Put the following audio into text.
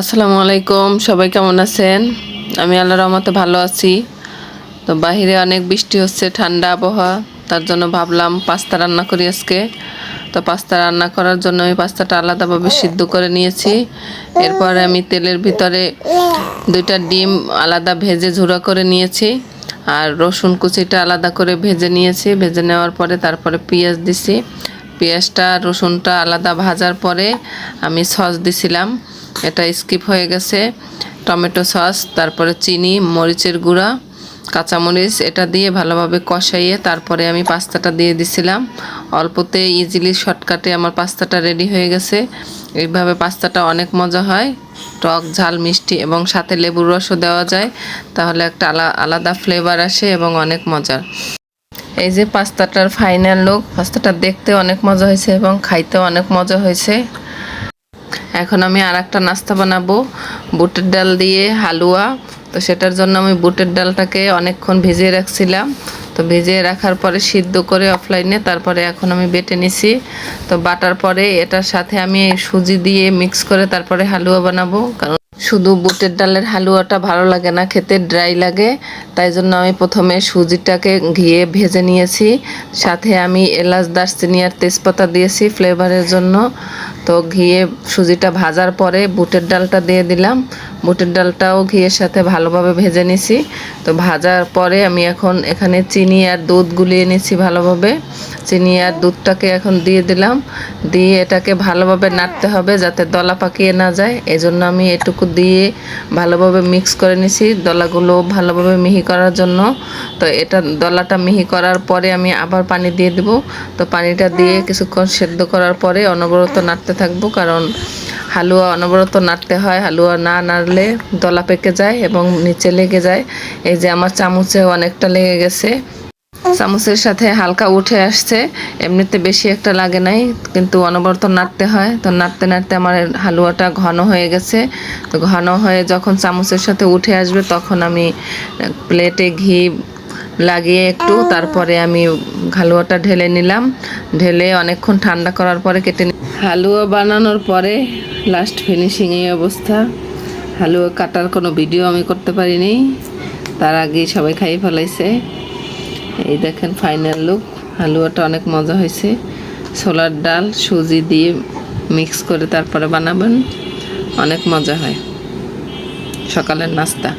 আসসালামু আলাইকুম, সবাই কেমন আছেন? আমি আল্লাহ রহমতে ভালো আছি। তো বাহিরে অনেক বৃষ্টি হচ্ছে, ঠান্ডা আবহাওয়া, তার জন্য ভাবলাম পাস্তা রান্না করি আজকে। তো পাস্তা রান্না করার জন্য আমি পাস্তাটা আলাদাভাবে সিদ্ধ করে নিয়েছি। এরপরে আমি তেলের ভিতরে দুইটা ডিম আলাদা ভেজে ঝুরা করে নিয়েছি আর রসুন কুচিটা আলাদা করে ভেজে নিয়েছি। ভেজে নেওয়ার পরে তারপরে পেঁয়াজ দিছি। পেঁয়াজটা রসুনটা আলাদা ভাজার পরে আমি সস দিছিলাম। এটা স্কিপ হয়ে গেছে। টমেটো সস, তারপরে চিনি, মরিচের গুঁড়া, কাঁচামরিচ, এটা দিয়ে ভালোভাবে কষাইয়ে তারপরে আমি পাস্তাটা দিয়ে দিছিলাম। অল্পতে ইজিলি শর্টকাটে আমার পাস্তাটা রেডি হয়ে গেছে। এইভাবে পাস্তাটা অনেক মজা হয়। টক, ঝাল, মিষ্টি এবং সাথে লেবুর রসও দেওয়া যায়। তাহলে একটা আলা- আলাদা ফ্লেভার আসে এবং অনেক মজার। এই যে পাস্তাটার ফাইনাল লুক পাস্তাটা দেখতে অনেক মজা হয়েছে এবং খাইতেও অনেক মজা হয়েছে। এখন আমি আর একটা নাস্তা বানাবো। বুটের ডাল দিয়ে হালুয়া। তো সেটার জন্য আমি বুটের ডালটাকে অনেকক্ষণ ভিজিয়ে রাখছিলাম। তো ভিজিয়ে রাখার পরে সিদ্ধ করে অফলাইনে তারপরে এখন আমি বেটে নিছি। তো বাটার পরে এটার সাথে আমি সুজি দিয়ে মিক্স করে তারপরে হালুয়া বানাবো। কারণ শুধু বুটের ডালের হালুয়াটা ভালো লাগে না, খেতে ড্রাই লাগে। তাই জন্য আমি প্রথমে সুজিটাকে ঘিয়ে ভেজে নিয়েছি। সাথে আমি এলাচ, দারচিনি আর তেজপাতা দিয়েছি ফ্লেভারের জন্য। তো ঘিয়ে সুজিটা ভাজার পরে বুটের ডালটা দিয়ে দিলাম। বুটের ডালটাও ঘিয়ের সাথে ভালোভাবে ভেজে নিছি। তো ভাজার পরে আমি এখন এখানে চিনি আর দুধ গুলিয়ে নিছি ভালোভাবে। চিনি আর দুধটাকে এখন দিয়ে দিলাম। দিয়ে এটাকে ভালোভাবে নাড়তে হবে যাতে দলা পাকিয়ে না যায়। এই জন্য আমি এটুকু দিয়ে ভালোভাবে মিক্স করে নিছি। দলাগুলো ভালোভাবে মিহি করার জন্য। তো এটা দলাটা মিহি করার পরে আমি আবার পানি দিয়ে দেব। তো পানিটা দিয়ে কিছুক্ষণ সেদ্ধ করার পরে অনবরত নাড়তে থাকব। কারণ হালুয়া অনবরত নাড়তে হয়। হালুয়া না নাড়লে দলা পেকে যায় এবং নিচে লেগে যায়। এই যে আমার চামচে অনেকটা লেগে গেছে। চামচের সাথে হালকা উঠে আসছে। এমনিতে বেশি একটা লাগে নাই, কিন্তু অনবরত নাড়তে হয়। তো নাড়তে নাড়তে আমার হালুয়াটা ঘন হয়ে গেছে। তো ঘন হয়ে যখন চামচের সাথে উঠে আসবে, তখন আমি প্লেটে ঘি লাগিয়ে একটু, তারপরে আমি হালুয়াটা ঢেলে নিলাম। ঢেলে অনেকক্ষণ ঠান্ডা করার পরে কেটে হালুয়া বানানোর পরে লাস্ট ফিনিশিং এই অবস্থা। হালুয়া কাটার কোনো ভিডিও আমি করতে পারিনি। তার আগেই সবাই খাইয়ে ফেলাইছে। এই দেখেন ফাইনাল লুক হালুয়াটা অনেক মজা হয়েছে। ছোলার ডাল, সুজি দিয়ে মিক্স করে তারপরে বানাবেন, অনেক মজা হয়। সকালের নাস্তা।